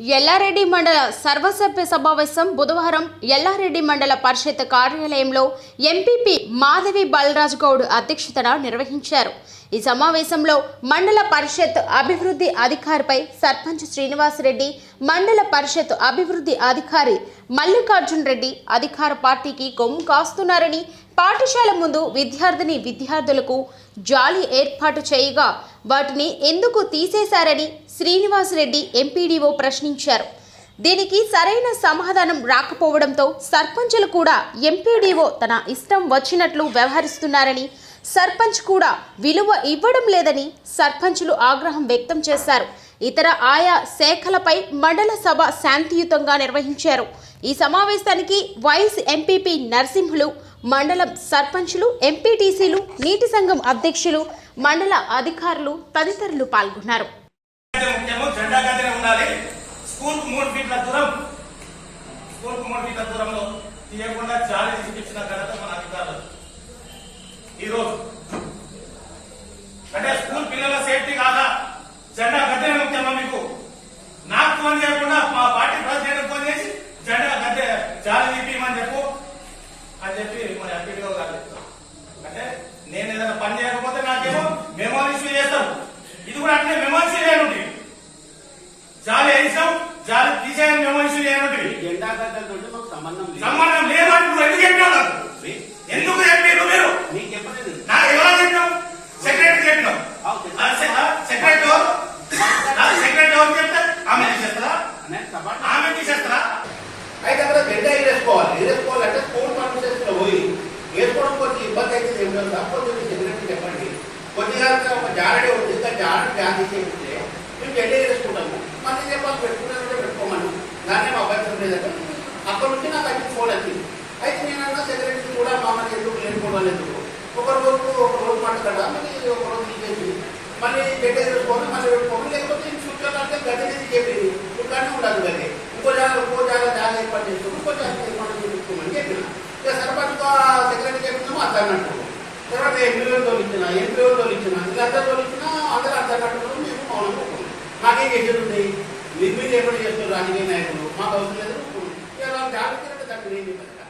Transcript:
ఎల్లారెడ్డి మండల సర్వసభ్య సమావేశం బుధవారం ఎల్లారెడ్డి మండల పరిషత్ కార్యాలయంలో ఎంపీపీ మాధవి బలరాజ్ గౌడ్ అధ్యక్షతన నిర్వహించారు. ఈ సమావేశంలో మండల పరిషత్ అభివృద్ధి అధికారిపై సర్పంచ్ శ్రీనివాసరెడ్డి మండల పరిషత్ అభివృద్ధి అధికారి మల్లికార్జున్ రెడ్డి అధికార పార్టీకి కొమ్ము కాస్తున్నారని పాఠశాల ముందు విద్యార్థిని విద్యార్థులకు జాలి ఏర్పాటు చేయగా వాటిని ఎందుకు తీసేశారని శ్రీనివాసరెడ్డి ఎంపీడీఓ ప్రశ్నించారు. దీనికి సరైన సమాధానం రాకపోవడంతో సర్పంచులు కూడా ఎంపీడీఓ తన ఇష్టం వచ్చినట్లు వ్యవహరిస్తున్నారని సర్పంచ్ కూడా విలువ ఇవ్వడం లేదని సర్పంచులు ఆగ్రహం వ్యక్తం చేశారు. ఇతర ఆయా శాఖలపై మండల సభ శాంతియుతంగా నిర్వహించారు. ఈ సమావేశానికి వైస్ ఎంపీపీ నరసింహులు మండలం సర్పంచులు ఎంపీటీసీలు నీటి సంఘం అధ్యక్షులు మండల అధికారులు తదితరులు పాల్గొన్నారు. స్కూల్ మూడు ఫీట్ల దూరం స్కూల్ మూడు ఫీట్ల దూరంలో తీయకుండా జాలి చూపించిన ఘనత మన అధికారులు ఈ రోజు అంటే పిల్లల సేఫ్టీ కాదా? జెండా గద్దె ముఖ్యమా మీకు? నాకు ఫోన్ చేయకుండా మా పార్టీ ప్రెసిడెంట్ ఫోన్ చేసి జెండా గద్దె జాలి తీపిమని చెప్పు. అని చెప్పి మన ఎంపీడీఓ గారు చెప్తారు. అంటే నేను ఏదైనా పని చేయకపోతే నాకేమో మెమో ఇష్యూ చేస్తాను ఇది కూడా అట్లే మెమో ఇష్యూ చేయనుంది జాలి వేసాం జాలి తీసేయని మెమో ఇష్యూ చేయనుంది జెండా గద్దలతో సంబంధం లేదు. సంబంధం ఇబ్బంది అయితే ఏం లేదు చెప్పండి. కొద్దిగా ఒక జారడే ఉంది ఇంకా జారడి బ్యాన్ చేసేస్తే మేము జెండా ఎగరేసుకుంటాము మళ్ళీ చెప్పాలి పెట్టుకున్నది పెట్టుకోమను. దాన్ని మా అభ్యంతరం లేదంటే అక్కడ నుంచి నాకు అది ఫోన్ వచ్చింది. అయితే నేనన్నా సెక్రటరీ కూడా మామూలు ఎందుకు లేనిపోవడం ఎందుకు ఒకరి వరకు ఒక రోజు మాట్లాడా మళ్ళీ ఒక రోజు తీసేసి మళ్ళీ జెండా ఎగరేసుకోవాలి మళ్ళీ పెట్టుకోవాలి లేకపోతే ఇన్ ఫ్యూచర్ అంటే గది తీసి చెప్పింది ఇట్లానే ఉండాలి గది. ఇంకో జాగ్రత్త ఇంకో జాగ్రత్త జాగ్రత్త ఏర్పాటు చేసుకుని ఇంకో జాగ్రత్త ఏర్పాటు చేసుకోమని చెప్పిన. ఇక సర్పంచ్ సెక్రటరీ చెప్పినాము అట్లా అన్నట్టు తర్వాత ఇచ్చినా ఇచ్చిన ఎంపీలతో ఇచ్చిన వీళ్ళందరితో ఇచ్చిన అందరూ అట్లా అన్నట్టు మేము మౌనంగా ఊరుకున్నాం. మాకేం చేసేది ఉంది మీరు ఎప్పుడు చేస్తారు రాజకీయ నాయకులు? మాకు అవసరం లేదు ఎలా జాగ్రత్త దాన్ని నేను చెప్పాను